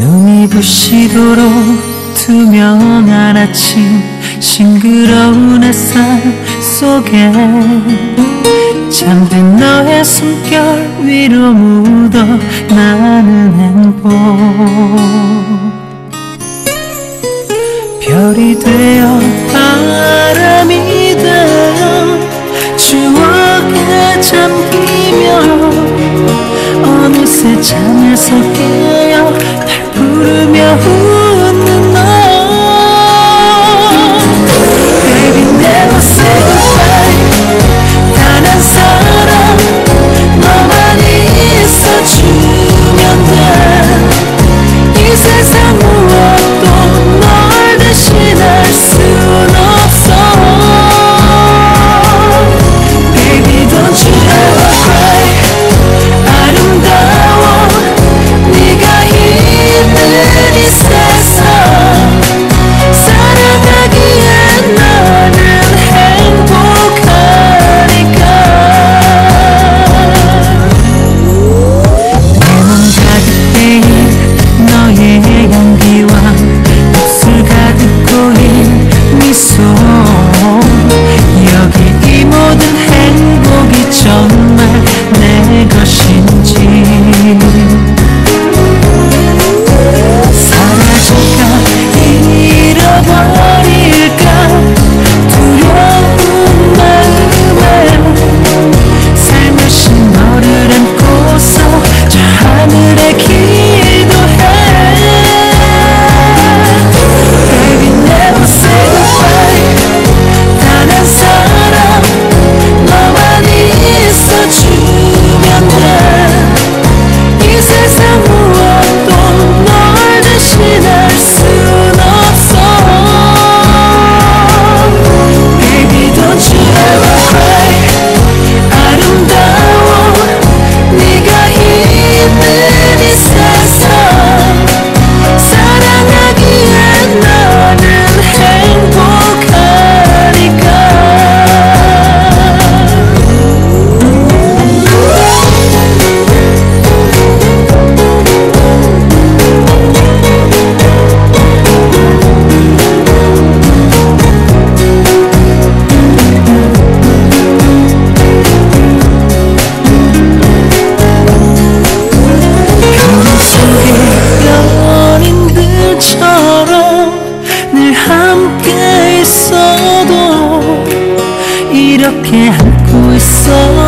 눈이 부시도록 투명한 아침 싱그러운 햇살 속에 잠든 너의 숨결 위로 묻어 나는 행복 여기 이 모든 soul